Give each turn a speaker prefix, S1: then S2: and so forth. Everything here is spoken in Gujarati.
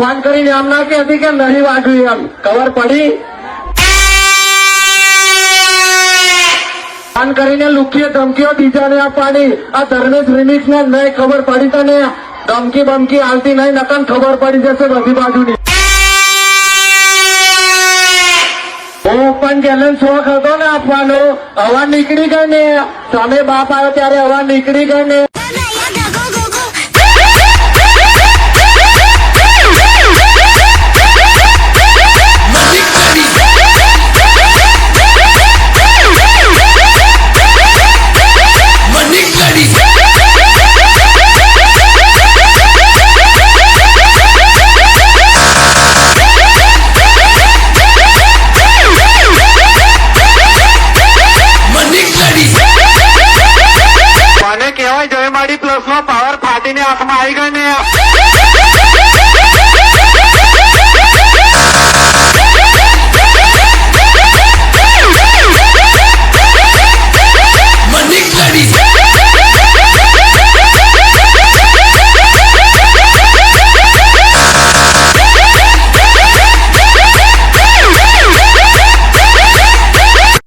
S1: ફોન કરીને એમ ના હતી કે નહીં વાગ્યું એમ. ખબર પડી? ફોન કરીને લુકીએ ધમકીઓ બીજાને આપવાની આ ધર્મેશ રિમિક્સ ને નહીં ખબર પડી તને? ધમકી બમકી હાલતી નહીં નકન ખબર પડી જશે બધી બાજુની. હું પણ ચેલેન્જ શોખ હતો ને આપવાનો. હવા નીકળી ગઈ ને? સામે બાપ આવ્યો ત્યારે હવા નીકળી ગઈ ને? મને કહેવાય જય માડી પ્લસ નો પાવર ફાટીને આંખમાં આવી ગયો ને.